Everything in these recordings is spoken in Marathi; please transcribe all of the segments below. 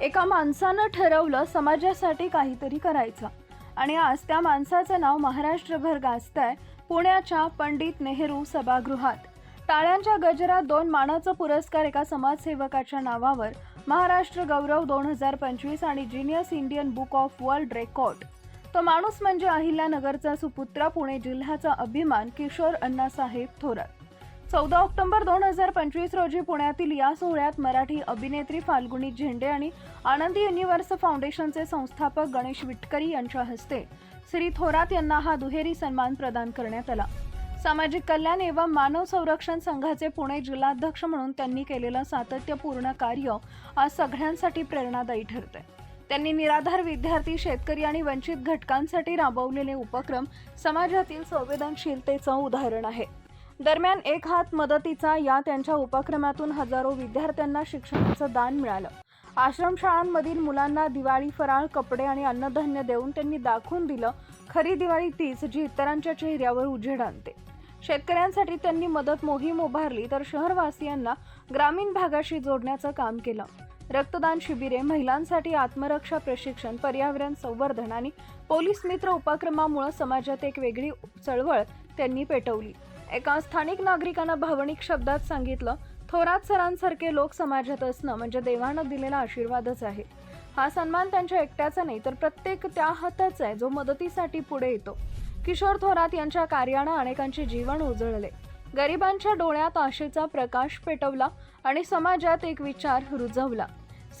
एका माणसानं ठरवलं समाजासाठी काहीतरी करायचं. आणि आज त्या माणसाचं नाव महाराष्ट्रभर गाजतंय पुण्याच्या पंडित नेहरू सभागृहात. टाळ्यांच्या गजरात दोन मानाचा पुरस्कार एका समाजसेवकाच्या नावावर महाराष्ट्र गौरव दोन हजार पंचवीस आणि genius Indian book of world record तो माणूस म्हणजे अहिल्यानगरचा सुपुत्र पुणे जिल्ह्याचा अभिमान किशोर अण्णासाहेब थोरात. चौदा ऑक्टोबर दोन हजार पंचवीस रोजी पुण्यातील या सोहळ्यात मराठी अभिनेत्री फाल्गुनी झेंडे आणि आनंदी युनिव्हर्स फाउंडेशनचे संस्थापक गणेश विटकरी यांच्या हस्ते श्री थोरात यांना हा दुहेरी सन्मान प्रदान करण्यात आला. सामाजिक कल्याण एवं मानव संरक्षण संघाचे पुणे जिल्हाध्यक्ष म्हणून त्यांनी केलेलं सातत्यपूर्ण कार्य आज सगळ्यांसाठी प्रेरणादायी ठरते त्यांनी निराधार विद्यार्थी शेतकरी आणि वंचित घटकांसाठी राबवलेले उपक्रम समाजातील संवेदनशीलतेचं उदाहरण आहे. दरम्यान एक हात मदतीचा या त्यांच्या उपक्रमातून हजारो विद्यार्थ्यांना शिक्षणाचं दान मिळालं. आश्रमशाळांमधील मुलांना दिवाळी फराळ कपडे आणि अन्नधान्य देऊन त्यांनी दाखवून दिलं. खरी दिवाळी तीच जी इतरांच्या चेहऱ्यावर उजेड आणते. शेतकऱ्यांसाठी त्यांनी मदत मोहीम उभारली तर शहरवासियांना ग्रामीण भागाशी जोडण्याचं काम केलं. रक्तदान शिबिरे महिलांसाठी आत्मरक्षा प्रशिक्षण पर्यावरण संवर्धन आणि पोलीस मित्र उपक्रमामुळे समाजात एक वेगळी चळवळ त्यांनी पेटवली. एका स्थानिक नागरिकांना भावनिक शब्दात सांगितलं थोरात सरांसारखे लोक समाजात असणं म्हणजे देवानं दिलेला आशीर्वादच आहे. हा सन्मान त्यांच्या एकट्याचा नाही तर प्रत्येक त्या हाताचा आहे जो मदतीसाठी पुढे येतो. किशोर थोरात यांच्या कार्यानं अनेकांचे जीवन उजळले. गरिबांच्या डोळ्यात आशेचा प्रकाश पेटवला आणि समाजात एक विचार रुजवला.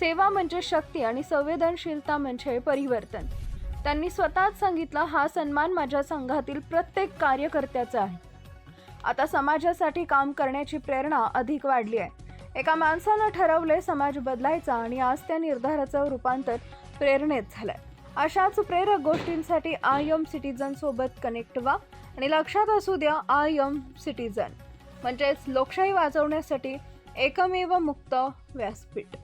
सेवा म्हणजे शक्ती आणि संवेदनशीलता म्हणजे परिवर्तन. त्यांनी स्वतःच सांगितलं हा सन्मान माझ्या संघातील प्रत्येक कार्यकर्त्याचा आहे. आता समाजासाठी काम करण्याची प्रेरणा अधिक वाढली आहे. एका माणसानं ठरवले समाज बदलायचा आणि आज त्या निर्धाराचं रूपांतर प्रेरणेत झालंय. अशाच प्रेरक गोष्टींसाठी आय एम सिटीजन सोबत कनेक्ट व्हा आणि लक्षात असू द्या आय एम सिटीजन म्हणजेच लोकशाही वाचवण्यासाठी एकमेव मुक्त व्यासपीठ.